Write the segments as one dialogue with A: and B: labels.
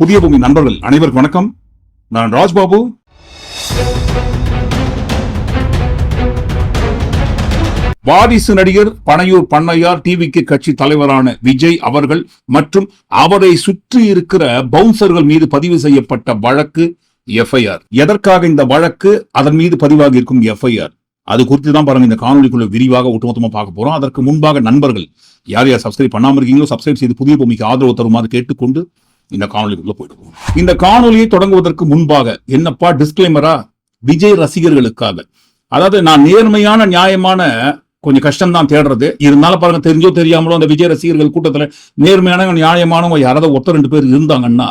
A: புதிய பூமி நண்பர்கள் அனைவருக்கும் வணக்கம். நான் ராஜ்பாபு. வாரிசு நடிகர் பனையூர் பண்ணையார் டிவிக்கு கட்சி தலைவரான விஜய் அவர்கள் மற்றும் அவரை சுற்றி இருக்கிற பவுன்சர்கள் மீது பதிவு செய்யப்பட்ட வழக்கு எஃப்ஐஆர். எதற்காக இந்த வழக்கு? அதன் மீது பதிவாகி இருக்கும் எஃப்ஐஆர். அது குறித்து தான் பாருங்க இந்த காணொலிக்குள்ள விரிவாக ஒட்டுமொத்தமா பார்க்க போறோம். அதற்கு முன்பாக நண்பர்கள் யார் யார் சப்ஸ்கிரைப் பண்ணாம இருக்கீங்களோ சப்ஸ்கிரைப் செய்து புதிய பூமிக்கு ஆதரவு தருமாறு கேட்டுக்கொண்டு இந்த காணொலிக்குள்ள போயிடுவோம். இந்த காணொலியை தொடங்குவதற்கு முன்பாக என்னப்பா டிஸ்கிளைமரா விஜய் ரசிகர்களுக்காக. அதாவது நான் நேர்மையான நியாயமான கொஞ்சம் கஷ்டம் தான் தேடுறது. இருந்தாலும் பாருங்க தெரிஞ்சோ தெரியாமலோ அந்த விஜய் ரசிகர்கள் கூட்டத்தில் நேர்மையான நியாயமானவங்க யாராவது ஒருத்தர் ரெண்டு பேர் இருந்தாங்கன்னா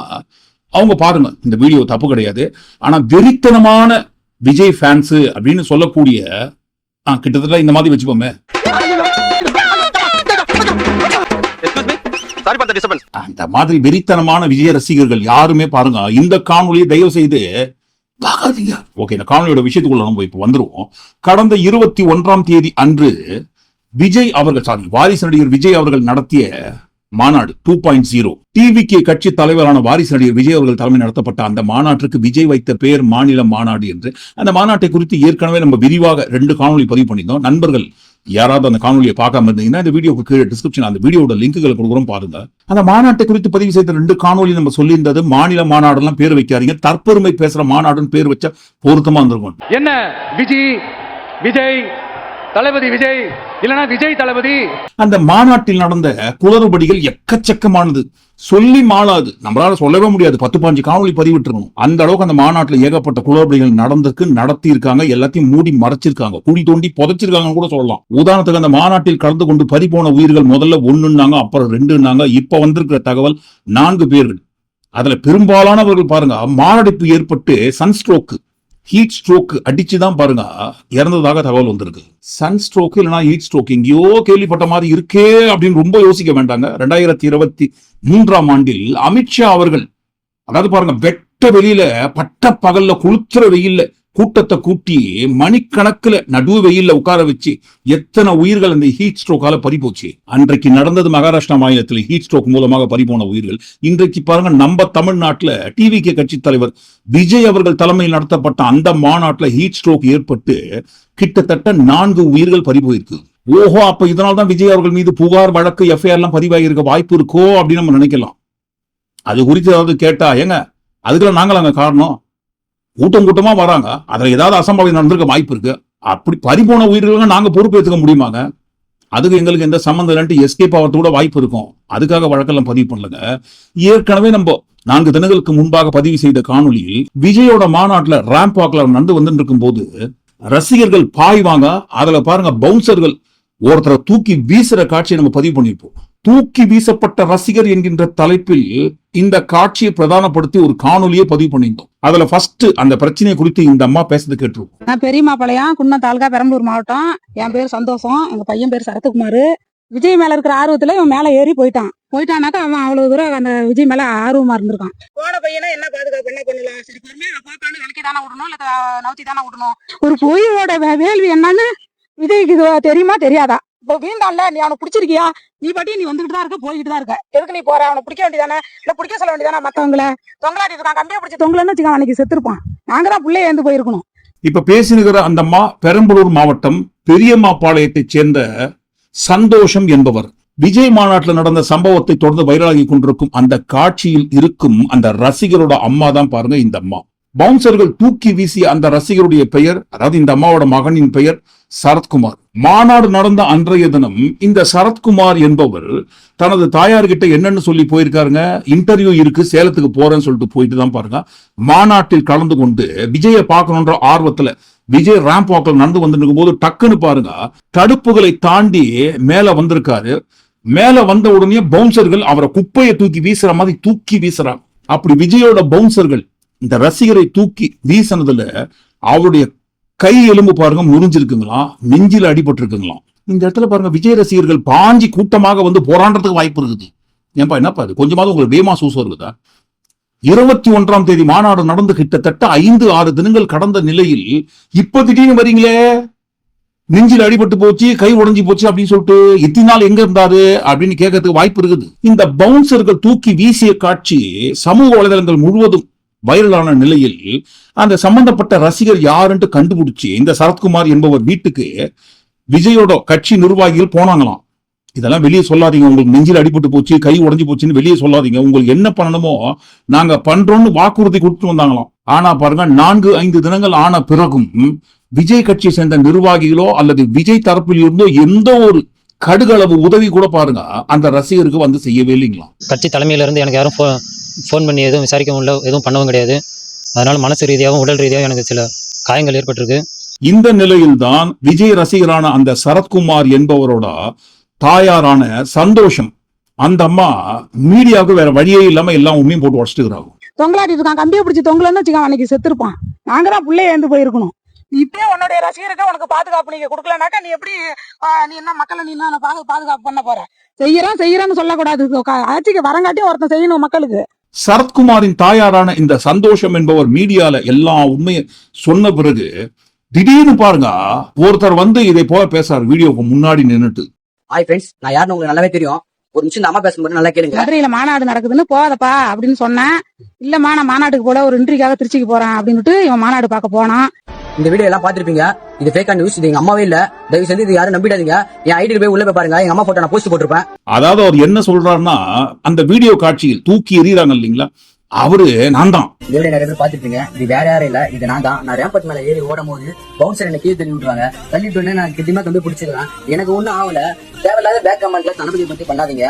A: அவங்க பாருங்க இந்த வீடியோ தப்பு கிடையாது. ஆனா வெறித்தனமான விஜய் ஃபேன்ஸு அப்படின்னு சொல்லக்கூடிய கிட்டத்தட்ட இந்த மாதிரி வச்சுப்போமே. அந்த மாதிரி வெறித்தனமான விஜய் ரசிகர்கள் யாருமே பாருங்க இந்த காணொலியை தயவு செய்து பார்க்காதீங்க. ஓகே இந்த காணொலியோட விஷயத்துக்குள்ள நம்ம இப்ப வந்துருவோம். கடந்த இருபத்தி ஒன்றாம் தேதி அன்று விஜய் அவர்கள் சாரி வாரிசு நடிகர் விஜய் அவர்கள் நடத்திய மாநாடு டூ பாயிண்ட் ஜீரோ டிவிகே கட்சி தலைவரான வாரிசு நடிகர் விஜய் அவர்கள் தலைமை நடத்தப்பட்ட அந்த மாநாட்டுக்கு விஜய் வைத்த பெயர் மாநில மாநாடு என்று. அந்த மாநாட்டை குறித்து ஏற்கனவே நம்ம விரிவாக ரெண்டு காணொலி பதிவு பண்ணியிருந்தோம். நண்பர்கள் யாராவது அந்த காணொலியை பார்க்காம இருந்தீங்கன்னா இந்த வீடியோக்கு கீழே டிஸ்கிரிப்ஷன் அந்த வீடியோட லிங்குகளை கொடுக்குறோம் பாருங்க. அந்த மாநாட்டை குறித்து பதிவு செய்த ரெண்டு காணொலி நம்ம சொல்லியிருந்தது மாநில மாநாடுலாம் பேர் வைக்காதீங்க தற்பெருமை பேசுற மாநாடுன்னு பேர் வச்சா பொருத்தமா இருந்திருக்கும்.
B: என்ன விஜய் விஜய் தளபதி விஜய் இல்லனா விஜய் தளபதி.
A: அந்த மாநாட்டில் நடந்த குளறுபடிகள் எக்கச்சக்கமானது. சொல்லி மாளாது. நம்மளால சொல்லவே முடியாது. பத்து பாஞ்சு காணொலி பதிவிட்டுருக்கணும். அந்த அளவுக்கு அந்த மாநாட்டில் ஏகப்பட்ட குளறுபடிகள் நடந்திருக்கு நடத்தி இருக்காங்க எல்லாத்தையும் மூடி மறைச்சிருக்காங்க. குழி தோண்டி புதைச்சிருக்காங்கன்னு கூட சொல்லலாம். உதாரணத்துக்கு அந்த மாநாட்டில் கலந்து கொண்டு பறிபோன உயிர்கள் முதல்ல ஒண்ணுன்னாங்க அப்புறம் ரெண்டுன்னாங்க. இப்ப வந்திருக்கிற தகவல் நான்கு பேர்கள். அதுல பெரும்பாலானவர்கள் பாருங்க மாரடைப்பு ஏற்பட்டு சன்ஸ்ட்ரோக்கு. ஹீட் ஸ்ட்ரோக் அடிச்சு தான் பாருங்க. இறந்ததாக தகவல் வந்திருக்கு. சன் ஸ்ட்ரோக் இல்லைன்னா ஹீட் ஸ்ட்ரோக் எங்கேயோ கேள்விப்பட்ட மாதிரி இருக்கே அப்படின்னு ரொம்ப யோசிக்க வேண்டாங்க. ரெண்டாயிரத்தி இருபத்தி மூன்றாம் ஆண்டில் அமித்ஷா அவர்கள் அதாவது பாருங்க வெட்ட வெளியில பட்ட பகல்ல குளுத்துற வெயில்ல கூட்டத்தை கூட்டி மணிக்கணக்குல நடுவு வெயில்ல உட்கார வச்சு எத்தனை உயிர்கள் அந்த ஹீட் ஸ்ட்ரோக்கால பறிபோச்சு அன்றைக்கு நடந்தது மகாராஷ்டிரா மாநிலத்தில் ஹீட் ஸ்ட்ரோக் மூலமாக பறிபோன உயிர்கள். இன்றைக்கு பாருங்க நம்ம தமிழ்நாட்டுல டிவிகே கட்சி தலைவர் விஜய் அவர்கள் தலைமையில் நடத்தப்பட்ட அந்த மாநாட்டில் ஹீட் ஸ்ட்ரோக் ஏற்பட்டு கிட்டத்தட்ட நான்கு உயிர்கள் பறிபோயிருக்கு ஓஹோ அப்ப இதனால தான் விஜய் அவர்கள் மீது புகார் வழக்கு எஃப்ஐஆர் எல்லாம் பதிவாகியிருக்க வாய்ப்பு இருக்கோ அப்படின்னு நம்ம நினைக்கலாம். அது குறித்து ஏதாவது கேட்டா ஏங்க அதுக்கெல்லாம் நாங்கள் அங்க காரணம். கூட்டம் கூட்டமா வராங்க. அதுல ஏதாவது அசம்பாவிதம் நடந்திருக்க வாய்ப்பு இருக்கு. அப்படி பறிபோன உயிர்களுக்கு நாங்க பொறுப்பேற்றுக்க முடியுமாங்க? அதுக்கு எங்களுக்கு எந்த சம்மந்தம் இல்லைன்ட்டு எஸ்கேப் ஆகிறது கூட வாய்ப்பு இருக்கும். அதுக்காக வழக்கெல்லாம் பதிவு பண்ணலங்க. ஏற்கனவே நம்ம நான்கு தினங்களுக்கு முன்பாக பதிவு செய்த காணொளியில் விஜயோட மாநாட்டுல ரேம்ப் வாக்கில் நடந்து வந்துட்டு இருக்கும்போது ரசிகர்கள் பாய்வாங்க. அதுல பாருங்க பவுன்சர்கள் ஒருத்தரை தூக்கி வீசுற காட்சியை நம்ம பதிவு பண்ணியிருப்போம். தூக்கி வீசப்பட்ட ரசிகர் என்கின்ற தலைப்பில் இந்த காட்சியை பிரதானப்படுத்தி ஒரு காணொலியை பதிவு பண்ணியிருந்தோம். அதுல ஃபர்ஸ்ட் அந்த பிரச்சனையை குறித்து இந்த அம்மா பேசுறது கேட்டிருக்கோம்.
C: நான் பெரியமாப்பாளையம் குன்னம் தாலுகா பெரம்பலூர் மாவட்டம். என் பேர் சந்தோஷம் எங்க பையன் பேர் சரத்குமார். விஜய் மேல இருக்கிற ஆர்வத்துல இவன் மேல ஏறி போயிட்டான். போயிட்டானாக்கா அவன் அவ்வளவு தூரம் அந்த விஜய் மேல ஆர்வமா இருந்திருக்கான். போன பையனை என்ன பாதுகாப்பு என்ன பண்ணலாம்? சரி பொறுமையா போய்க்கான விலக்கி தானே விடணும் இல்ல நவுத்தி தானே விடணும்? ஒரு பொய்யோட வே- வேள்வி என்னன்னு விஜய்க்கு இது தெரியுமா தெரியாதா? இப்போ வீழ்ந்தான்ல நீ அவனை பிடிச்சிருக்கியா? நீ பாட்டி நீ வந்துகிட்டு தான் இருக்க போய்கிட்டு தான் இருக்க. எதுக்கு நீ போற? அவனை பிடிக்க வேண்டியதானே? இல்ல பிடிக்க சொல்ல வேண்டியதானே மத்தவங்கள? தொங்கலாடி இருக்கான் கம்பியை பிடிச்சி தொங்கலன்னு வச்சுக்கான் அன்னைக்கு செத்துருப்பான். நாங்க தான் பிள்ளைய ஏந்து போயிருக்கணும்.
A: இப்ப பேசினுகிற அந்த அம்மா பெரம்பலூர் மாவட்டம் பெரியம்மாபாளையத்தைச் சேர்ந்த சந்தோஷம் என்பவர். விஜய் மாநாட்டில் நடந்த சம்பவத்தை தொடர்ந்து வைரலாகி கொண்டிருக்கும் அந்த காட்சியில் இருக்கும் அந்த ரசிகரோட அம்மா தான் பாருங்க இந்த அம்மா. பவுன்சர்கள் தூக்கி வீசிய அந்த ரசிகருடைய பெயர் அதாவது இந்த அம்மாவோட மகனின் பெயர் சரத்குமார். மாநாடு நடந்த அன்றைய தினம் இந்த சரத்குமார் என்பவர் தனது தாயார்கிட்ட என்னன்னு சொல்லி போயிருக்காருங்க. இன்டர்வியூ இருக்கு சேலத்துக்கு போறேன்னு சொல்லிட்டு போயிட்டு தான் பாருங்க. மாநாட்டில் கலந்து கொண்டு விஜயை பார்க்கணுன்ற ஆர்வத்துல விஜய் ரேம்ப் வாக்கில் நடந்து வந்துருக்கும் போது டக்குன்னு பாருங்க தடுப்புகளை தாண்டி மேல வந்திருக்காரு. மேல வந்த உடனே பவுன்சர்கள் அவரை குப்பையை தூக்கி வீசுற மாதிரி தூக்கி வீசுறாங்க. அப்படி விஜயோட பவுன்சர்கள் இந்த ரசிகரை தூக்கி வீசினதுல அவருடைய கை எலும்பு பாருங்க முறிஞ்சிருக்குங்களாம் நெஞ்சில அடிபட்டிருக்குங்களாம் இந்த இடத்துல பாருங்க விஜய் ரசிகர்கள் பாஞ்சி கூட்டமாக வந்து போராடுறதுக்கு வாய்ப்பு இருக்குது. ஏன்பா என்னப்பா இது? கொஞ்சமாவது உங்களுக்கு வேமா சூசம் இருக்குதா இருபத்தி ஒன்றாம் தேதி மாநாடு நடந்து கிட்டத்தட்ட ஐந்து ஆறு தினங்கள் கடந்த நிலையில் இப்ப திடீர்னு வரீங்களே? நெஞ்சில் அடிபட்டு போச்சு கை உடஞ்சி போச்சு அப்படின்னு சொல்லிட்டு இத்தனை நாள் எங்க இருந்தாரு? அப்படின்னு கேட்கறதுக்கு வாய்ப்பு இருக்குது. இந்த பவுன்சர்கள் தூக்கி வீசிய காட்சி சமூக வலைதளங்கள் முழுவதும் வைரலான நிலையில் அந்த சம்பந்தப்பட்ட ரசிகர் யாருன்ட்டு கண்டுபிடிச்சு இந்த சரத்குமார் என்பவர் வீட்டுக்கு விஜயோட கட்சி நிர்வாகிகள் போனாங்களாம். இதெல்லாம் வெளியே சொல்லாதீங்க. உங்களுக்கு நெஞ்சில் அடிபட்டு போச்சு கை உடஞ்சி போச்சுன்னு வெளியே சொல்லாதீங்க. உங்களுக்கு என்ன பண்ணணுமோ நாங்க பண்றோம்னு வாக்குறுதி கொடுத்து வந்தாங்களாம். ஆனா பாருங்க நான்கு ஐந்து தினங்கள் ஆன பிறகும் விஜய் கட்சியை சேர்ந்த நிர்வாகிகளோ அல்லது விஜய் தரப்பில் இருந்தோ எந்த ஒரு கடுகளவு உதவி கூட பாருங்க. அந்த ரசிகருக்கு வந்து செய்யவே இல்லைங்களாம்
D: கட்சி தலைமையிலேருந்து எனக்கு யாரும் ஃபோ ஃபோன் பண்ணி எதுவும் விசாரிக்க முடியல எதுவும் பண்ணவும் கிடையாது. அதனால் மனசு ரீதியாகவும் உடல் ரீதியாகவும் எனக்கு சில காயங்கள் ஏற்பட்டிருக்கு.
A: இந்த நிலையில்தான் விஜய் ரசிகரான அந்த சரத்குமார் என்பவரோட தாயாரான சந்தோஷம். அந்த அம்மா மீடியாவுக்கு வேற வழியே இல்லாம எல்லா உண்மையும் போட்டு உடச்சிட்டு
C: தொங்கலாட்டிட்டு இருக்கான். கம்பியை பிடிச்சி தொங்கலன்னு வச்சுக்கான் அன்னைக்கு செத்துருப்பான். நாங்க தான் பிள்ளைய எழுந்து போயிருக்கணும். இப்பயே உன்னுடைய ரசிகருக்கு உனக்கு பாதுகாப்பு நீங்க கொடுக்கலனாக்கா நீ எப்படி நீ என்ன மக்களை நீ என்ன பாது பாதுகாப்பு பண்ண போற? செய்யறேன் செய்யறேன்னு சொல்லக்கூடாது. ஆட்சிக்கு வரங்காட்டி ஒருத்தன் செய்யணும் மக்களுக்கு.
A: சரத்குமாரின் தாயாரான இந்த சந்தோஷம் என்பவர் மீடியால எல்லா உண்மையை சொன்ன பிறகு திடீர்னு பாருங்க ஒருத்தர் வந்து இதை போல பேசுறாரு வீடியோக்கு முன்னாடி நின்னுட்டு.
E: ஹாய் ஃப்ரெண்ட்ஸ் நான் யாருன்னு உங்களுக்கு நல்லாவே தெரியும். ஒரு நிமிஷம் இந்த அம்மா பேசும்போது நல்லா கேளுங்க.
C: மதுரையில மாநாடு நடக்குதுன்னு போதப்பா அப்படின்னு சொன்னேன். இல்லம்மா நான் மாநாட்டுக்கு போல ஒரு இன்ட்ரிக்காக திருச்சிக்கு போறேன் அப்படின்னுட்டு இவன் மாநாடு பார்க்க போனான்.
E: இந்த வீடியோ எல்லாம் பாத்திருப்பீங்க இது ஃபேக்கா நியூஸ் இது எங்க அம்மாவே இல்ல. தயவு செஞ்சு இது யாரும் நம்பிடாதீங்க. என் ஐடி போய் உள்ள போய் பாருங்க. எங்க அம்மா போட்டோ நான் போஸ்ட் போட்டிருப்பேன்.
A: அதாவது அவர் என்ன சொல்றாருன்னா அந்த வீடியோ காட்சியில் தூக்கி எறிகிறாங்க இல்லைங்களா? அவரு நான் தான்.
E: இந்த வீடியோ நிறைய பேர் பாத்திருப்பீங்க இது வேற யாரும் இல்ல. இது நான் தான். நான் ரேம்பட் மேல ஏறி ஓடும் போது பவுன்சர் என்ன கீழே தள்ளி விட்டுருவாங்க. தள்ளிட்டு உடனே நான் கிட்டமா கம்பி பிடிச்சிருக்கேன் எனக்கு ஒண்ணும் ஆகல. தேவையில்லாத பேக் கமெண்ட்ல தளபதி பத்தி பண்ணாதீங்க.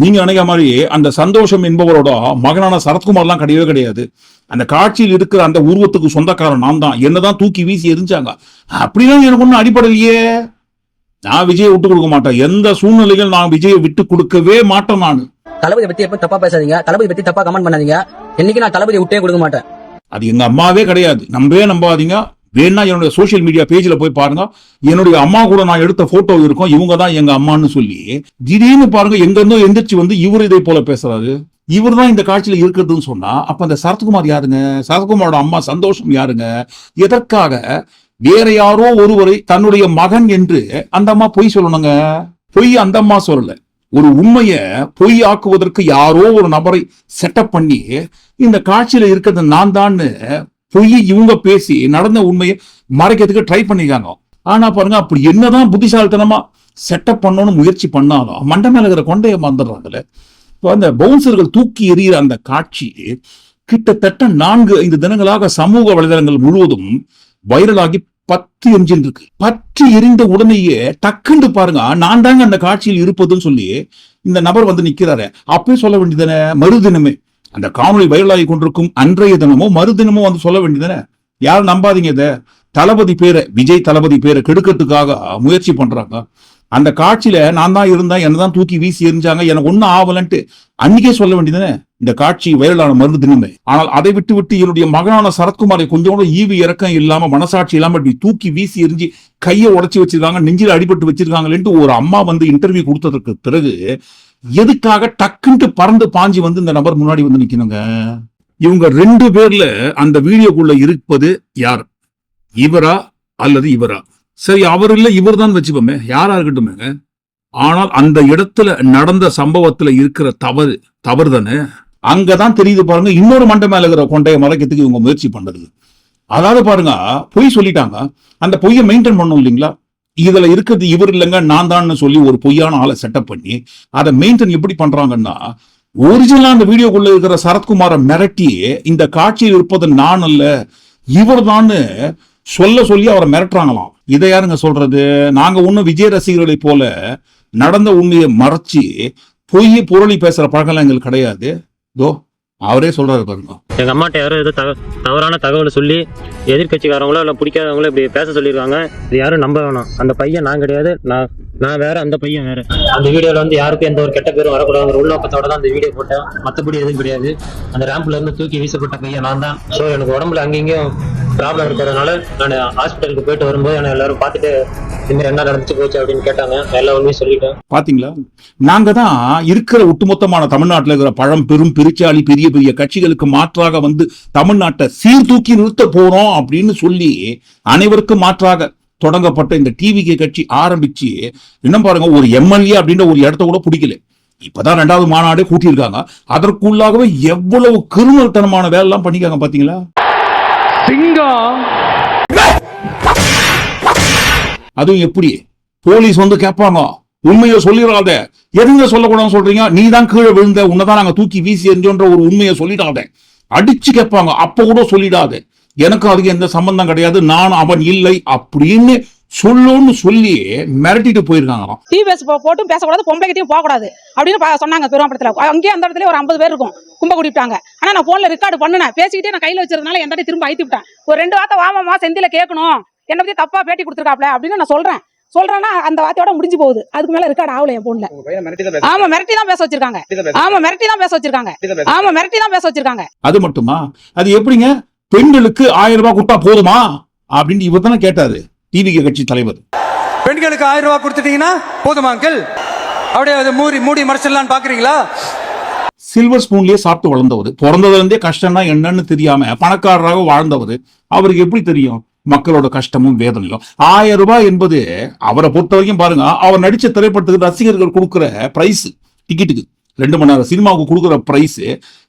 A: நீங்க நினைக்க மாதிரி அந்த சந்தோஷம் என்பவரோட மகனான சரத்குமார்லாம் கிடையவே கிடையாது. அந்த காட்சியில் இருக்கிற அந்த உருவத்துக்கு சொந்தக்காரன் நான் தான். என்னதான் தூக்கி வீசி எரிஞ்சாங்க. அப்படின்னா எனக்கு ஒன்றும் அடிப்படையிலேயே நான் விஜயை விட்டு கொடுக்க மாட்டேன். எந்த சூழ்நிலையில் நான் விஜயை விட்டு கொடுக்கவே மாட்டேன் நான்.
E: தளபதி பத்தி எப்ப தப்பா பேசாதீங்க. தளபதி பத்தி தப்பா கமெண்ட் பண்ணாதீங்க. என்னைக்கு நான் தளபதி விட்டே கொடுக்க மாட்டேன்.
A: அது எங்க அம்மாவே கிடையாது. நம்பவே நம்பாதீங்க. வேணா என்னுடைய சோஷியல் மீடியா பேஜில் போய் பாருங்க. என்னுடைய அம்மா கூட நான் எடுத்த போட்டோ இருக்கும். இவங்க தான் எங்க அம்மான்னு சொல்லி திடீர்னு பாருங்க எங்க இருந்தோ எந்திரிச்சு வந்து இவர் இதை போல பேசுறாரு. இவர் தான் இந்த காட்சியில இருக்கிறதுன்னு சொன்னா அப்ப அந்த சரத்குமார் யாருங்க? சரத்குமாரோட அம்மா சந்தோஷம் யாருங்க? எதற்காக வேற யாரோ ஒருவரை தன்னுடைய மகன் என்று அந்த அம்மா பொய் சொல்லணுங்க? பொய் அந்த அம்மா சொல்லல. ஒரு உண்மைய பொய் ஆக்குவதற்கு யாரோ ஒரு நபரை செட்டப் பண்ணி இந்த காட்சியில இருக்கிறது நான் தான்னு பொய் இவங்க பேசி நடந்த உண்மையை மறைக்கிறதுக்கு ட்ரை பண்ணிருக்காங்க ஆனா பாருங்க அப்படி என்னதான் புத்திசாலித்தனமா செட்டப் பண்ணணும்னு முயற்சி பண்ணாலும் மண்டை மேல இருக்கிற கொண்டைய மறந்துடுறாங்கல்ல இப்போ அந்த பவுன்சர்கள் தூக்கி எறிகிற அந்த காட்சி கிட்டத்தட்ட நான்கு ஐந்து தினங்களாக சமூக வலைதளங்கள் முழுவதும் வைரலாகி பத்து எரிஞ்சில் இருக்கு பற்றி எரிந்த உடனேயே டக்குன்னு பாருங்க நான் தாங்க அந்த காட்சியில் இருப்பதுன்னு சொல்லி இந்த நபர் வந்து நிக்கிறாரு. அப்பயும் சொல்ல வேண்டியதானே மறுதினமே. அந்த காணொலி வைரலாகி கொண்டிருக்கும் அன்றைய தினமோ மறுதினமோ வந்து சொல்ல வேண்டியதானே யாரும் நம்பாதீங்க இத? தளபதி பேரை விஜய் தளபதி பேரை கெடுக்கிறதுக்காக முயற்சி பண்றாங்க. அந்த காட்சியில நான் தான் இருந்தேன் என்னதான் தூக்கி வீசி எரிஞ்சாங்க எனக்கு ஒண்ணும் ஆவலன்ட்டு அன்னைக்கே சொல்ல வேண்டியதுன்னு இந்த காட்சி வைரலான மருந்து தினமே ஆனால் அதை விட்டு விட்டு என்னுடைய மகனான சரத்குமாரை கொஞ்சம் கூட ஈவி இறக்கம் இல்லாம மனசாட்சி இல்லாம இப்படி தூக்கி வீசி எரிஞ்சு கையை உடைச்சு வச்சிருக்காங்க நெஞ்சில் அடிபட்டு வச்சிருக்காங்களேன்ட்டு ஒரு அம்மா வந்து இன்டர்வியூ கொடுத்ததற்கு பிறகு எதுக்காக டக்குன்ட்டு பறந்து பாஞ்சி வந்து இந்த நபர் முன்னாடி வந்து நிக்கணுங்க? இவங்க ரெண்டு பேர்ல அந்த வீடியோக்குள்ள இருப்பது யார்? இவரா அல்லது இவரா? சரி அவர் இல்ல இவர் தான் வச்சுப்போமே. யாரா இருக்கட்டுமேங்க? ஆனால் அந்த இடத்துல நடந்த சம்பவத்துல இருக்கிற தவறு தவறு தானே? அங்கதான் தெரியுது பாருங்க இன்னொரு மண்டை மேல இருக்கிற கொண்டைய மறைக்கிறதுக்கு இவங்க முயற்சி பண்றது. அதாவது பாருங்க பொய் சொல்லிட்டாங்க. அந்த பொய்யை மெயின்டைன் பண்ணும் இல்லைங்களா? இதுல இருக்கிறது இவர் இல்லைங்க நான் தான் சொல்லி ஒரு பொய்யான ஆளை செட்டப் பண்ணி அதை மெயின்டைன் எப்படி பண்றாங்கன்னா ஒரிஜினலா அந்த வீடியோக்குள்ள இருக்கிற சரத்குமாரை மிரட்டி இந்த காட்சியில் இருப்பது நான் அல்ல இவர் சொல்ல சொல்லி அவரை மிரட்டுறாங்களாம். இதை யாருங்க சொல்றது? நாங்க ஒன்னும் விஜய் ரசிகர்களை போல நடந்த உண்மையை மறைச்சு பொய் புரளி பேசுற பழக்கம் எங்களுக்கு கிடையாது. தோ அவரே சொல்றாரு பாருங்க.
D: எங்க அம்மாட்ட யாரும் ஏதோ தக தவறான தகவலை சொல்லி எதிர்கட்சிக்காரங்களோ இல்லை பிடிக்காதவங்களோ இப்படி பேச சொல்லியிருக்காங்க இது யாரும் நம்ப வேணாம். அந்த பையன் நான் கிடையாது. நான் நான் வேற அந்த பையன் வேற. அந்த வீடியோவில் வந்து யாருக்கும் எந்த ஒரு கெட்ட பேரும் வரக்கூடாதுங்கிற உள்நோக்கத்தோட தான் அந்த வீடியோ போட்டேன். மற்றபடி எதுவும் கிடையாது. அந்த ரேம்ப்ல இருந்து தூக்கி வீசப்பட்ட பையன் நான் தான். ஸோ எனக்கு உடம்புல அங்கேயும் ப்ராப்ளம் இருக்கிறதுனால நான் ஹாஸ்பிட்டலுக்கு போயிட்டு வரும்போது என்னை எல்லாரும் பார்த்துட்டு இந்த மாதிரி என்ன நடந்துச்சு போச்சு அப்படின்னு கேட்டாங்க. எல்லா உண்மையும் சொல்லிட்டேன்.
A: பாத்தீங்களா? நாங்க தான் இருக்கிற ஒட்டுமொத்தமான தமிழ்நாட்டுல இருக்கிற பழம் பெரும் பிரிச்சாளி பெரிய பெரிய கட்சிகளுக்கு மாற்றாக வந்து தமிழ்நாட்டை சீர்தூக்கி நிறுத்த போறோம் அப்படின்னு சொல்லி அனைவருக்கும் மாற்றாக தொடங்கப்பட்ட இந்த டிவிகே கட்சி ஆரம்பிச்சு இன்னும் பாருங்க ஒரு எம்எல்ஏ அப்படின்ற ஒரு இடத்த கூட பிடிக்கல. இப்பதான் ரெண்டாவது மாநாடே கூட்டியிருக்காங்க. அதற்குள்ளாகவே எவ்வளவு கிரிமினல்தனமான வேலை எல்லாம் பண்ணிக்காங்க பாத்தீங்களா?
B: சிங்கம்!
A: அதுவும் எப்படி? போலீஸ் வந்து கேட்பாங்க. உண்மையை சொல்லிடாத. எதுங்க சொல்லக்கூடாதுன்னு சொல்றீங்க? நீ தான் கீழே விழுந்த உன்னதான் நாங்க தூக்கி வீசி எறிஞ்சோன்ற ஒரு உண்மையை சொல்லிடாத. அடிச்சு கேட்பாங்க. அப்ப கூட சொல்லிடாத. எனக்கு அதுக்கு எந்த சம்பந்தம் கிடையாது நான் அவன் இல்லை அப்படின்னு சொல்லுன்னு சொல்லி மிரட்டிட்டு போயிருக்காங்களாம்.
C: டீ பேஸ் போட்டும் பேசக்கூடாது பொம்பளைகிட்டையும் போகக்கூடாது அப்படின்னு சொன்னாங்க பெருமாப்படத்துல அங்கேயே அந்த இடத்துல ஒரு ஐம்பது பேர் இருக்கும் கும்ப கூட்டிட்டாங்க. ஆனா நான் போன்ல ரெக்கார்டு பண்ணினேன். பேசிக்கிட்டே நான் கையில வச்சிருந்தனால தாட்டி திரும்ப அழுத்தி விட்டேன். ஒரு ரெண்டு வார்த்தை வாமாமா செந்தில கேட்கணும். என்னை பத்தி தப்பா பேட்டி கொடுத்துருக்காப்ல அப்படின்னு நான் சொல்றேன். சொல்றேன்னா அந்த வார்த்தையோட முடிஞ்சு போகுது. அதுக்கு மேல ரெக்கார்டு ஆகல என் போன்ல ஆமா மிரட்டி தான் பேச வச்சிருக்காங்க. ஆமா மிரட்டி தான் பேச வச்சிருக்காங்க. ஆமா மிரட்டி தான் பேச வச்சிருக்காங்க.
A: அது மட்டுமா? அது எப்படிங்க? பெண்களுக்கு ஆயிரம் ரூபாய் கொடுத்தா போதுமா? அப்படின்னு இவர் தானே கேட்டாரு. டிவிகே கட்சி தலைவர்.
F: பெண்களுக்கு ஆயிரம் ரூபாய் கொடுத்துட்டீங்கன்னா போதுமா அங்கிள்? அப்படியே அதை மூடி மூடி மறைச்சிடலான்னு பாக்குறீங்களா?
A: சில்வர் ஸ்பூன்லயே சாப்பிட்டு வளர்ந்தவர். பிறந்ததுல இருந்தே கஷ்டம்னா என்னன்னு தெரியாம பணக்காரராக வாழ்ந்தவர். அவருக்கு எப்படி தெரியும்? மக்களோட கஷ்டமும் வேதனையும். ஆயிரம் ரூபாய் என்பது அவரை பொறுத்த வரைக்கும் பாருங்க அவர் நடிச்ச திரைப்படத்துக்கு ரசிகர்கள் கொடுக்கிற பிரைஸ் டிக்கெட்டுக்கு ரெண்டு மணி நேரம் சினிமாவுக்கு கொடுக்குற பிரைஸ்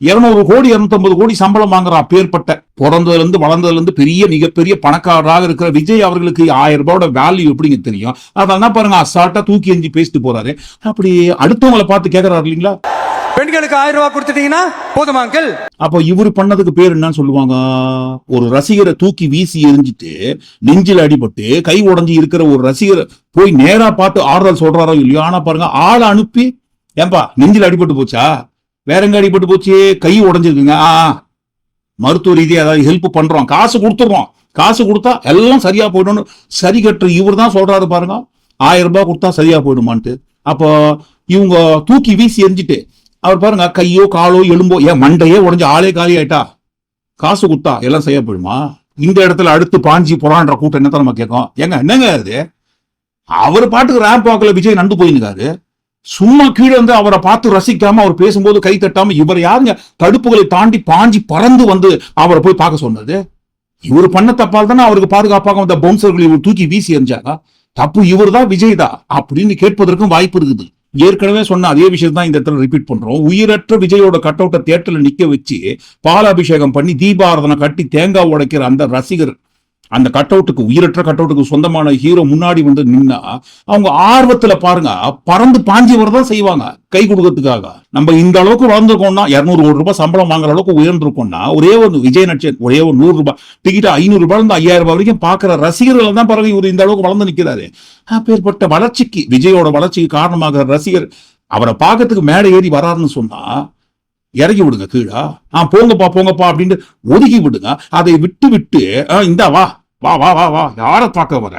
A: இருநூறு கோடி இருநூத்தம்பது கோடி சம்பளம் வாங்குற அப்பேற்பட்ட பிறந்ததுல இருந்து வளர்ந்ததுல இருந்து பெரிய மிகப்பெரிய பணக்காரராக இருக்கிற விஜய் அவர்களுக்கு ஆயிரம் ரூபாயோட வேல்யூ எப்படிங்க தெரியும்? அதெல்லாம் பாருங்க அசால்ட்டா தூக்கி எஞ்சி பேசிட்டு போறாரு. அப்படி அடுத்தவங்களை பார்த்து கேட்கறாரு இல்லைங்களா?
F: பெண்களுக்கு ஆயிரம் ரூபாய் கொடுத்துட்டீங்கன்னா போதுமா அங்கிள்
A: அப்போ இவர் பண்ணதுக்கு பேர் என்னன்னு சொல்லுவாங்க? ஒரு ரசிகரை தூக்கி வீசி எரிஞ்சிட்டு நெஞ்சில் அடிபட்டு கை உடைஞ்சு இருக்கிற ஒரு ரசிகரை போய் நேரா பார்த்து ஆறுதல் சொல்றாரோ இல்லையோ? ஆனா பாருங்க ஆளை அனுப்பி ஏன்பா நெஞ்சில் அடிபட்டு போச்சா? வேற எங்க அடிபட்டு போச்சு? கை உடைஞ்சிருக்குங்க. ஆ. மருத்துவ ரீதியாக ஏதாவது ஹெல்ப் பண்றோம். காசு கொடுத்துடுறோம். காசு கொடுத்தா எல்லாம் சரியா போயிடும்னு சரி கட்டுற இவர் தான் சொல்றாரு பாருங்க. ஆயிரம் ரூபாய் கொடுத்தா சரியா போயிடுமான்ட்டு. அப்போ இவங்க தூக்கி வீசி எரிஞ்சிட்டு அவர் பாருங்க கையோ காலோ எலும்போ ஏன் மண்டையே உடஞ்சி ஆளே காலி ஆயிட்டா? காசு கொடுத்தா எல்லாம் செய்ய போயிடுமா? இந்த இடத்துல அடுத்து பாஞ்சி புறான்ற கூட்டம் என்னத்தான் நம்ம கேட்கும்? ஏங்க என்னங்க அது அவர் பாட்டுக்கு ரேம்ப் வாக்கில் விஜய் நண்டு போயிருக்காரு சும்மா கீழே வந்து அவரை பார்த்து ரசிக்காம அவர் பேசும்போது கை தட்டாம இவர் யாருங்க தடுப்புகளை தாண்டி பாஞ்சி பறந்து வந்து அவரை போய் பார்க்க சொன்னது? இவர் பண்ண தப்பால் தானே அவருக்கு பாதுகாப்பாக வந்த பவுன்சர்கள் இவர் தூக்கி வீசி எறிஞ்சாங்க தப்பு இவர் தான் விஜய் தான் அப்படின்னு கேட்பதற்கும் வாய்ப்பு இருக்குது. ஏற்கனவே சொன்ன அதே விஷயம் தான் இந்த இடத்துல ரிப்பீட் பண்றோம். உயிரற்ற விஜயோட கட் அவுட்டை தேட்டர்ல நிக்க வச்சு பாலாபிஷேகம் பண்ணி தீபாரதனை கட்டி தேங்காய் உடைக்கிற அந்த ரசிகர் அந்த கட் அவுட்டுக்கு உயிரற்ற கட் அவுட்டுக்கு சொந்தமான ஹீரோ முன்னாடி வந்து நின்னா அவங்க ஆர்வத்துல பாருங்க பறந்து பாஞ்சி வரதான் செய்வாங்க கை கொடுக்கறதுக்காக. நம்ம இந்த அளவுக்கு வளர்ந்துருக்கோம்னா இருநூறு கோடி ரூபாய் சம்பளம் வாங்குற அளவுக்கு உயர்ந்திருக்கோம்னா ஒரே ஒரு விஜய் நட்சத்திரம் ஒரே ஒரு நூறு ரூபாய் டிக்கெட் ஐநூறு ரூபாய் இருந்து ஐயாயிரம் ரூபாய் வரைக்கும் பாக்குற ரசிகர்கள் தான் பாருங்க இவர் இந்த அளவுக்கு வளர்ந்து நிக்கிறாரு. அப்பேற்பட்ட வளர்ச்சிக்கு விஜயோட வளர்ச்சிக்கு காரணமாக ரசிகர் அவரை பார்க்கறதுக்கு மேடை ஏறி வராருன்னு சொன்னா இறக்கி விடுங்க கீழா. ஆ போங்கப்பா போங்கப்பா அப்படின்னு ஒதுக்கி விடுங்க. அதை விட்டு விட்டு இந்தா வா. வா வா வா வா. யார பார்க்க வர?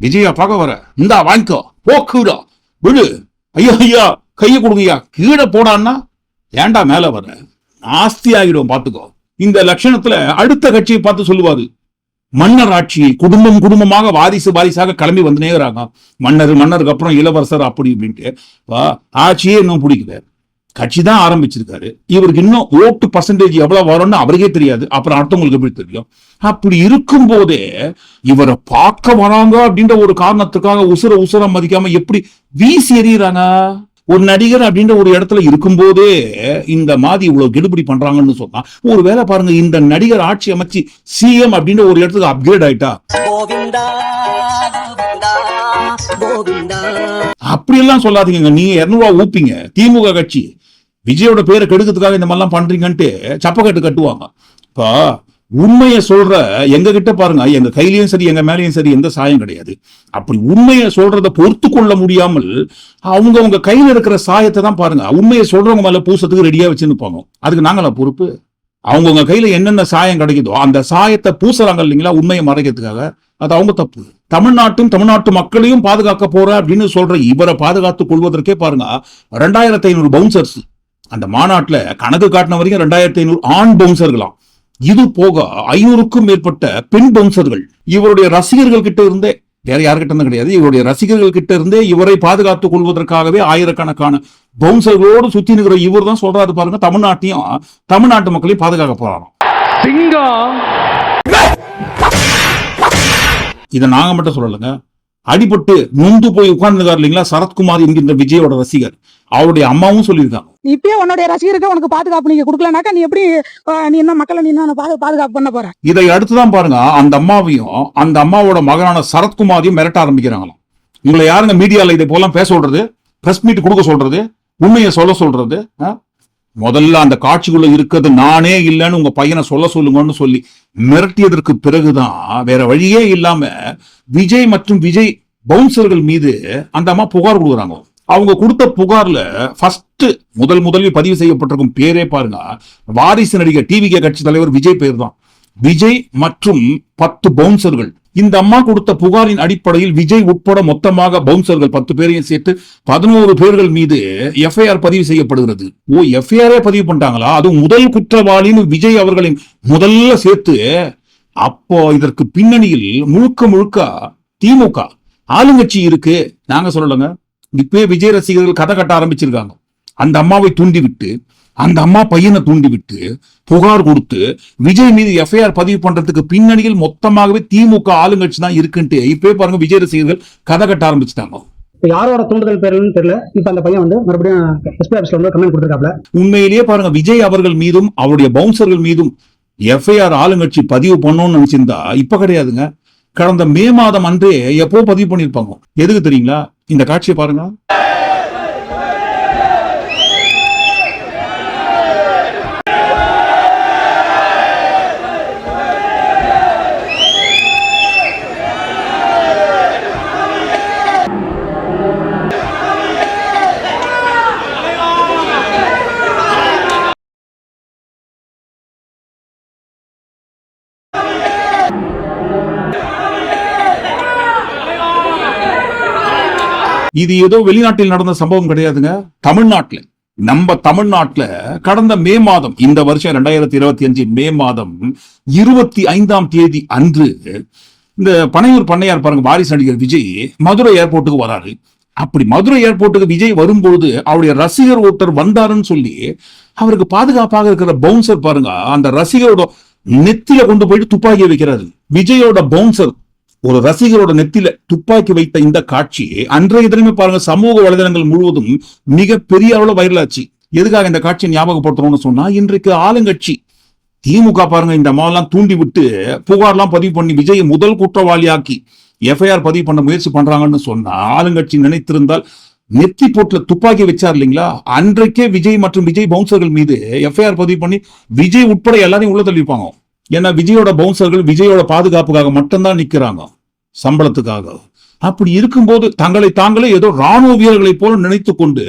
A: விஜயா பார்க்க வர? இந்தா வாங்கிக்கோ. போ கீழா. விழு. ஐயா ஐயா. கையை கொடுங்கய்யா. கீழே போடான்னா ஏன்டா மேல வர? ஆஸ்தி ஆகிடும் பாத்துக்கோ இந்த லட்சணத்துல அடுத்த கட்சியை பார்த்து சொல்லுவாரு. மன்னர் ஆட்சி குடும்பம் குடும்பமாக வாரிசு வாரிசாக கிளம்பி வந்துனே இருக்கிறாங்க மன்னர் மன்னருக்கு அப்புறம் இளவரசர் அப்படி இப்படின்ட்டு. ஆட்சியே இன்னும் பிடிக்கல. கட்சி தான் ஆரம்பிச்சிருக்காரு. இவருக்கு இன்னும் ஓட்டு பர்சன்டேஜ் எவ்வளவு வரும்னு அவருக்கே தெரியாது. அப்புறம் அடுத்தவங்களுக்கு எப்படி தெரியும்? அப்படி இருக்கும் போதே இவரை பார்க்க வராங்க அப்படின்ற ஒரு காரணத்துக்காக உசுர உசுர மதிக்காம எப்படி வீசி எறிகிறாங்க ஒரு நடிகர் அப்படின்ற ஒரு இடத்துல இருக்கும்போதே இந்த மாதிரி இவ்வளவு கெடுபிடி பண்றாங்கன்னு சொன்னா ஒரு வேளை பாருங்க இந்த நடிகர் ஆட்சி அமைச்சு சிஎம் அப்படின்ற ஒரு இடத்துக்கு அப்கிரேட் ஆயிட்டா?
E: கோவிந்தா
A: அப்படியெல்லாம் சொல்லாதீங்க நீங்க இருநூறுவா ஊப்பிங்க. திமுக கட்சி விஜயோட பேரை கெடுக்கிறதுக்காக இந்த மாதிரிலாம் பண்றீங்கன்ட்டு சப்பக்கட்டு கட்டுவாங்க. இப்போ உண்மையை சொல்ற எங்க கிட்ட பாருங்க எங்க கையிலயும் சரி எங்க மேலயும் சரி எந்த சாயம் கிடையாது. அப்படி உண்மையை சொல்றத பொறுத்து கொள்ள முடியாமல் அவங்க உங்க கையில இருக்கிற சாயத்தை தான் பாருங்க உண்மையை சொல்றவங்க மேல பூசத்துக்கு ரெடியா வச்சுருப்பாங்க அதுக்கு நாங்களா பொறுப்பு. அவங்க உங்க கையில என்னென்ன சாயம் கிடைக்குதோ அந்த சாயத்தை பூசுறாங்க இல்லைங்களா உண்மையை மறைக்கிறதுக்காக அது அவங்க தப்பு. தமிழ்நாட்டும் தமிழ்நாட்டு மக்களையும் பாதுகாக்க போற அப்படின்னு சொல்ற இவரை பாதுகாத்துக் கொள்வதற்கே பாருங்க ரெண்டாயிரத்தி ஐநூறு பவுன்சர்ஸ் அந்த மாநாட்டுல கணக்கு காட்டின வரைக்கும் ரெண்டாயிரத்தி ஐநூறு ஆண் பவுன்சர்களாம் இது போக ஐநூறுக்கும் மேற்பட்ட பெண் பவுன்சர்கள் இவருடைய ரசிகர்கள் கிட்ட இருந்தே வேற யார்கிட்ட இருந்தும் கிடையாது இவருடைய ரசிகர்கள் கிட்ட இருந்தே இவரை பாதுகாத்துக் கொள்வதற்காகவே ஆயிரக்கணக்கான பவுன்சர்களோடு சுத்தி நிற்கிற இவர் தான் சொல்றாரு பாருங்க தமிழ்நாட்டையும் தமிழ்நாட்டு மக்களையும் பாதுகாக்க போறாராம்.
B: சிங்கம்.
A: இதை நாங்க மட்டும் சொல்லலைங்க. அடிபட்டு நொந்து போய் உட்கார்ந்துருக்காரு இல்லைங்களா? சரத்குமார் என்கின்ற விஜயோட ரசிகர். அவருடைய அம்மாவும் சொல்லியிருக்காங்க.
C: இப்பயே உன்னுடைய ரசிகருக்கு உனக்கு பாதுகாப்பு நீங்க கொடுக்கலனாக்கா நீ எப்படி நீ என்ன மக்களை நீ என்ன பாது- பாதுகாப்பு பண்ண போற?
A: இதை அடுத்துதான் பாருங்க அந்த அம்மாவையும் அந்த அம்மாவோட மகனான சரத்குமாரையும் மிரட்ட ஆரம்பிக்கிறாங்களாம். உங்களை யாருங்க மீடியால இதை போலாம் பேச சொல்றது? பிரஸ் மீட் கொடுக்க சொல்றது? உண்மையை சொல்ல சொல்றது? முதல்ல அந்த காட்சிக்குள்ள இருக்கிறது நானே இல்லைன்னு உங்க பையனை சொல்ல சொல்லுங்கன்னு சொல்லி மிரட்டியதற்கு பிறகுதான் வேற வழியே இல்லாம விஜய் மற்றும் விஜய் பவுன்சர்கள் மீது அந்த அம்மா புகார் கொடுக்குறாங்க. அவங்க கொடுத்த புகார்ல ஃபர்ஸ்ட் முதல் முதலில் பதிவு செய்யப்பட்டிருக்கும் பேரே பாருங்க. வாரிசு நடிகர் டிவிகே கட்சி தலைவர் விஜய் பேர் தான் விஜய் மற்றும் பத்து பவுன்சர்கள் இந்த அம்மா கொடுத்த புகாரின் அடிப்படையில் விஜய் உட்பட மொத்தமாக பவுன்சர்கள் பத்து பேரையும் சேர்த்து பதினோரு பேர்கள் மீது எஃப்ஐஆர் பதிவு செய்யப்படுகிறது. ஓ எஃப்ஐஆரே பதிவு பண்ணிட்டாங்களா? அது முதல் குற்றவாளின்னு விஜய் அவர்களின் முதல்ல சேர்த்து அப்போ இதற்கு பின்னணியில் முழுக்க முழுக்க திமுக ஆளுங்கட்சி இருக்கு. நாங்க சொல்லலைங்க. இப்பவே விஜய் ரசிகர்கள் கதை கட்ட ஆரம்பிச்சிருக்காங்க. அந்த அம்மாவை தூண்டி விட்டு அந்த அம்மா பையனை தூண்டி விட்டு புகார் கொடுத்து விஜய் மீது எஃப்ஐஆர் பதிவு பண்றதுக்கு பின்னணியில் மொத்தமாகவே திமுக ஆளுங்கட்சி தான் இருக்குன்ட்டு இப்பவே பாருங்க விஜய் ரசிகர்கள் கதை கட்ட ஆரம்பிச்சிட்டாங்க.
G: யாரோட தூண்டுதல் பேருன்னு தெரியல. இப்போ அந்த பையன் வந்து மறுபடியும் எஸ்பி ஆஃபீஸ்ல வந்து கமெண்ட் கொடுத்துருக்காப்ல
A: உண்மையிலேயே பாருங்க விஜய் அவர்கள் மீதும் அவருடைய பவுன்சர்கள் மீதும் எஃப்ஐஆர் ஆளுங்கட்சி பதிவு பண்ணணும்னு நினைச்சிருந்தா இப்ப கிடையாதுங்க. கடந்த மே மாதம் அன்றே எப்போ பதிவு பண்ணிருப்பாங்க? எதுக்கு தெரியுங்களா? இந்த காட்சியை பாருங்க. இது ஏதோ வெளிநாட்டில் நடந்த சம்பவம் கிடையாதுங்க. தமிழ்நாட்டுல நம்ம தமிழ்நாட்டுல கடந்த மே மாதம் இந்த வருஷம் ரெண்டாயிரத்தி இருபத்தி அஞ்சு மே மாதம் இருபத்தி ஐந்தாம் தேதி அன்று இந்த பனையூர் பண்ணையார் பாருங்க வாரிசு நடிகர் விஜய் மதுரை ஏர்போர்ட்டுக்கு வராரு. அப்படி மதுரை ஏர்போர்ட்டுக்கு விஜய் வரும்போது அவருடைய ரசிகர் ஒருத்தர் வந்தாருன்னு சொல்லி அவருக்கு பாதுகாப்பாக இருக்கிற பவுன்சர் பாருங்க அந்த ரசிகரோட நெத்தில கொண்டு போயிட்டு துப்பாக்கியை வைக்கிறாரு. விஜயோட பவுன்சர் ஒரு ரசிகரோட நெத்தில துப்பாக்கி வைத்த இந்த காட்சி அன்றைய தினமே பாருங்க சமூக வலைதளங்கள் முழுவதும் மிக பெரிய அளவுல வைரலாச்சு எதுக்காக இந்த காட்சியை ஞாபகப்படுத்துறோம்னு சொன்னா இன்றைக்கு ஆளுங்கட்சி திமுக பாருங்க இந்த மாலாம் தூண்டி விட்டு புகார்லாம் பதிவு பண்ணி விஜயை முதல் குற்றவாளியாக்கி எஃப்ஐஆர் பதிவு பண்ண முயற்சி பண்றாங்கன்னு சொன்னா ஆளுங்கட்சி நினைத்திருந்தால் நெத்தி போட்டுல துப்பாக்கி வச்சார் இல்லைங்களா? அன்றைக்கே விஜய் மற்றும் விஜய் பவுன்சர்கள் மீது எஃப்ஐஆர் பதிவு பண்ணி விஜய் உட்பட எல்லாரையும் உள்ள தள்ளிப்பாங்க ஏன்னா விஜயோட பவுன்சர்கள் விஜயோட பாதுகாப்புக்காக மட்டும்தான் நிக்கிறாங்க. சம்பளத்துக்காக அப்படி இருக்கும்போது தங்களை தாங்களே ஏதோ ராணுவ வீரர்களைப் போல நினைத்து கொண்டு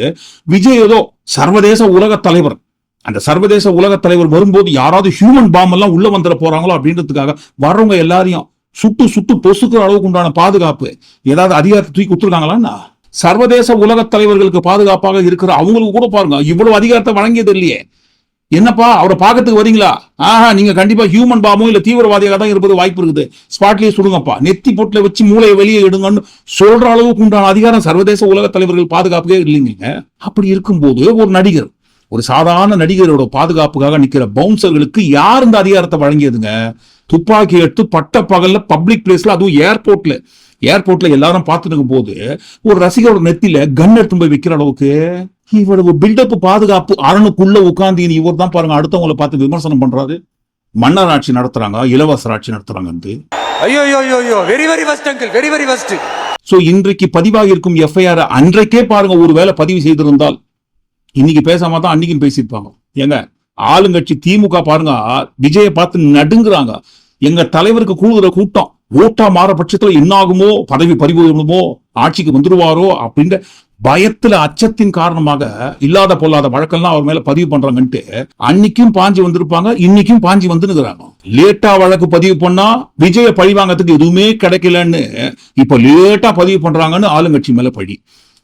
A: விஜய் ஏதோ சர்வதேச உலக தலைவர். அந்த சர்வதேச உலக தலைவர் வரும்போது யாராவது ஹியூமன் பாம் எல்லாம் உள்ள வந்துட போறாங்களோ அப்படின்றதுக்காக வர்றவங்க எல்லாரையும் சுட்டு சுட்டு பொசுக்கிற அளவுக்கு உண்டான பாதுகாப்பு ஏதாவது அதிகாரத்தை தூக்கி கொடுத்துருக்காங்களான்னா சர்வதேச உலக தலைவர்களுக்கு பாதுகாப்பாக இருக்கிற அவங்களுக்கு கூட பாருங்க இவ்வளவு அதிகாரத்தை வழங்கியது இல்லையே. என்னப்பா அவரை பார்க்கறதுக்கு வரீங்களா? ஆஹா நீங்க கண்டிப்பா ஹியூமன் பாமோ இல்ல தீவிரவாதியாக தான் இருப்பது வாய்ப்பு இருக்குது. ஸ்பாட்லயே சுடுங்கப்பா. நெத்தி பொட்டுல வச்சு மூளையை வெளியே எடுங்கன்னு சொல்ற அளவுக்கு உண்டான அதிகாரம் சர்வதேச உலக தலைவர்கள் பாதுகாப்புக்கே இல்லைங்க. அப்படி இருக்கும்போது ஒரு நடிகர் ஒரு சாதாரண நடிகரோட பாதுகாப்புக்காக நிக்கிற பவுன்சர்களுக்கு யார் இந்த அதிகாரத்தை வழங்கியதுங்க? துப்பாக்கி எடுத்து பட்ட பகல்ல பப்ளிக் பிளேஸ்ல அதுவும் ஏர்போர்ட்ல ஏர்போர்ட்ல எல்லாரும் பார்த்துட்டு இருக்கும் போது ஒரு ரசிகரோட நெத்தில கன் எடுத்து போய் வைக்கிற அளவுக்கு இவ்வளவு பில்டப் பாதுகாப்பு அரணுக்குள்ள உட்கார்ந்து இவர் தான் பாருங்க அடுத்தவங்களை பார்த்து விமர்சனம் பண்றாரு. மன்னர் ஆட்சி நடத்துறாங்க இளவரசர் ஆட்சி நடத்துறாங்கன்ட்டு.
F: ஐயோ ஐயோ very very first uncle very very first
A: so இன்றைக்கு பதிவாகி இருக்கும் எஃப்ஐஆர் அன்றைக்கே பாருங்க ஒருவேளை பதிவு செய்திருந்தால். இன்னைக்கு பேசாம தான் அன்னைக்கும் பேசியிருப்பாங்க. ஏங்க ஆளுங்கட்சி திமுக பாருங்க விஜயை பார்த்து நடுங்குறாங்க. எங்க தலைவருக்கு கூடுதல கூட்டம் ஓட்டா மாற பட்சத்துல என்ன ஆகுமோ பதவி பறிபோகுமோ ஆட்சிக்கு வந்துருவாரோ அப்படின்ற பயத்துல அச்சத்தின் காரணமாக இல்லாத பொல்லாத வழக்கெல்லாம் அவர் மேல பதிவு பண்றாங்கன்ட்டு அன்னைக்கும் பாஞ்சி வந்திருப்பாங்க இன்னைக்கும் பாஞ்சி வந்துருக்கிறாங்க லேட்டா வழக்கு பதிவு பண்ணா விஜய பழி வாங்கறதுக்கு எதுவுமே கிடைக்கலன்னு இப்ப லேட்டா பதிவு பண்றாங்கன்னு ஆளுங்கட்சி மேல பழி.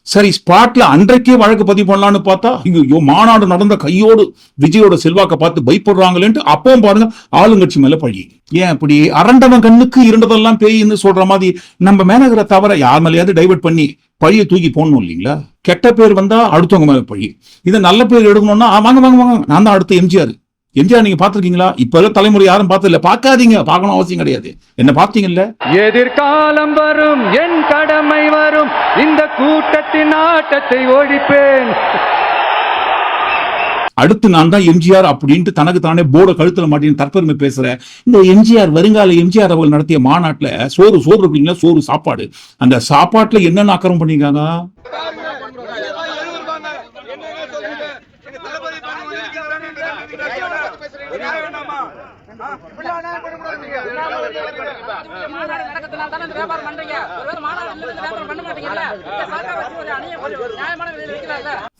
A: சரி ஸ்பாட்ல அன்றைக்கே வழக்கு பதிவு பண்ணலாம்னு பார்த்தா ஐயோ மாநாடு நடந்த கையோடு விஜயோட செல்வாக்க பார்த்து பயப்படுறாங்களேன்ட்டு அப்பவும் பாருங்க ஆளுங்கட்சி மேல பழி. ஏன் இப்படி அரண்டவன் கண்ணுக்கு இருண்டதெல்லாம் பேயின்னு சொல்ற மாதிரி நம்ம மேனகரை தவிர யார் மேலேயாவது டைவர்ட் பண்ணி பழியை தூக்கி போடணும் இல்லைங்களா? கெட்ட பேர் வந்தா அடுத்தவங்க மேலே பழி. இதை நல்ல பேர் எடுக்கணும்னா வாங்க வாங்க வாங்க. நான் தான் அடுத்த எம்ஜிஆர் எம்ஜிஆர் நீங்க பாத்திருக்கீங்களா இப்ப எல்லாம் தலைமுறை யாரும் பார்த்ததில்ல. பாக்காதீங்க பார்க்கணும் அவசியம் கிடையாது. என்ன பாத்தீங்கல்ல
B: எதிர்காலம் வரும். என் கடமை வரும். இந்த கூட்டத்தின் ஆட்டத்தை ஒழிப்பேன்.
A: அடுத்து நான் தான் எம்ஜிஆர் அப்படின்ட்டு தனக்கு தானே போர்டை கழுத்துல மாட்டேன்னு தற்பெருமை பேசுற. இந்த எம்ஜிஆர் வருங்கால எம்ஜிஆர் அவர்கள் நடத்திய மாநாட்டுல சோறு சோறு இருக்கீங்களா? சோறு சாப்பாடு. அந்த சாப்பாட்டுல என்னென்ன அக்கறம் பண்ணிருக்காங்க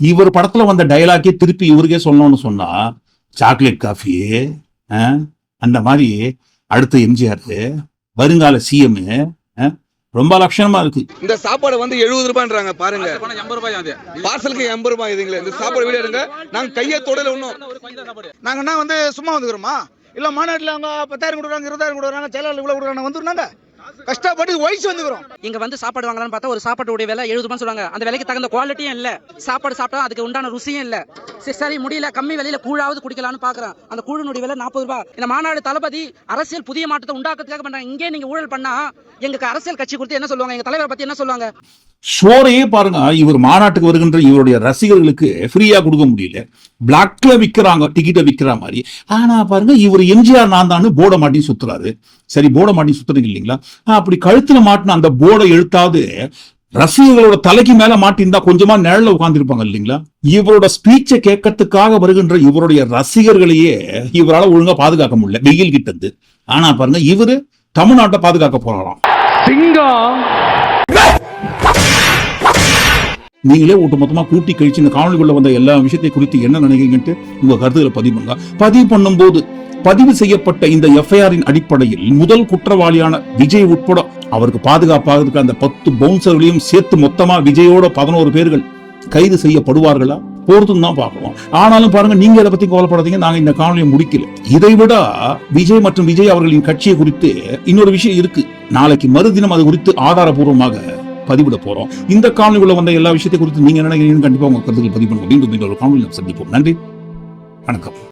A: இவர் படத்துல வந்த டயலாக்கே திருப்பி இவருக்கே சொல்லணும்னு சொன்னா சாக்லேட் காஃபி அந்த மாதிரி அடுத்த எம்ஜிஆர் வருங்கால சிஎம் ரொம்ப லட்சணமா இருக்கு.
H: இந்த சாப்பாடு வந்து எழுபது ரூபான்றாங்க பாருங்க. பார்சலுக்கு எண்பது ரூபாய் இதுங்களே. இந்த சாப்பாடு வீடு எடுங்க. நாங்க கையை தொடல ஒண்ணும்
I: நாங்க என்ன வந்து சும்மா வந்துக்கிறோமா? இல்லை மாநாட்டில் அவங்க பத்தாயிரம் கொடுக்குறாங்க இருபதாயிரம் கொடுக்குறாங்க செயலாளர் இவ்வளோ கொடுக்குறாங்க வந்துருந்தாங்க கஷ்டப்பட்டு வயசு வந்துக்கிறோம்.
E: இங்க வந்து சாப்பாடு வாங்கலாம்னு பார்த்தா ஒரு சாப்பாட்டுடைய விலை எழுபது ரூபாய் சொல்றாங்க. அந்த விலைக்கு தகுந்த குவாலிட்டியும் இல்ல. சாப்பாடு சாப்பிட்டா அதுக்கு உண்டான ருசியும் இல்ல. சரி, சரி முடியல. கம்மி விலையில கூழாவது குடிக்கலாம்னு பாக்குறேன். அந்த கூழனுடைய விலை நாற்பது ரூபாய். இந்த மாநாடு தளபதி அரசியல் புதிய மாற்றத்தை உண்டாக்குறதுக்காக பண்றாங்க. இங்கே நீங்க ஊழல் பண்ணா எங்களுக்கு அரசியல் கட்சி கொடுத்து என்ன சொல்லுவாங்க? எங்க தலைவரை பத்தி என்ன சொல்லுவாங்க?
A: ஷோரையே பாருங்க. இவர் மாநாட்டுக்கு வருகின்ற இவருடைய ரசிகர்களுக்கு ஃப்ரீயா கொடுக்க முடியல. பிளாக்ல விக்கிறாங்க டிக்கெட்டை விக்கிற மாதிரி. ஆனா பாருங்க இவர் எம்ஜிஆர் நான் தான் போர்டை மாட்டி சுத்துறாரு. சரி போர்டை மாட்டி சுத்துறீங்க இல்லைங்களா? அப்படி கழுத்துல மாட்டின அந்த போர்டை எழுத்தாவது ரசிகர்களோட தலைக்கு மேல மாட்டியிருந்தா கொஞ்சமா நிழல்ல உட்கார்ந்திருப்பாங்க இல்லைங்களா? இவரோட ஸ்பீச்சை கேட்கறதுக்காக வருகின்ற இவருடைய ரசிகர்களையே இவரால ஒழுங்கா பாதுகாக்க முடியல வெயில் கிட்ட இருந்து ஆனா பாருங்க இவரு தமிழ்நாட்டை பாதுகாக்க போறாராம். நீங்களே ஒட்டுமொத்தமா கூட்டி கழிச்சு இந்த காணொலிக்குள்ள வந்த எல்லா விஷயத்தை குறித்து என்ன நினைக்கிறீங்கன்ட்டு உங்க கருத்துக்களை பதிவு பண்ணுங்க. பதிவு பண்ணும்போது பதிவு செய்யப்பட்ட இந்த எஃப்ஐஆரின் அடிப்படையில் முதல் குற்றவாளியான விஜய் உட்பட அவருக்கு பாதுகாப்பாக இருக்க அந்த பத்து பவுன்சர்களையும் சேர்த்து மொத்தமா விஜயோட பதினோரு பேர்கள் கைது செய்யப்படுவார்களா? பொறுத்தும் தான் பார்க்கலாம் ஆனாலும் பாருங்க நீங்க இதை பத்தி கவலைப்படாதீங்க நாங்க இந்த காணொலியை முடிக்கல. இதை விட விஜய் மற்றும் விஜய் அவர்களின் கட்சியை குறித்து இன்னொரு விஷயம் இருக்கு. நாளைக்கு மறுதினம் அது குறித்து ஆதாரபூர்வமாக பதிவிட போறோம். இந்த காணொலிக்குள்ள வந்த எல்லா விஷயத்தை குறித்து நீங்க நினைக்கிறீங்கன்னு கண்டிப்பா உங்க கருத்துக்கள் பதிவு பண்ணுங்க. மீண்டும் ஒரு காணொலியில் சந்திப்போம். நன்றி. வணக்கம்.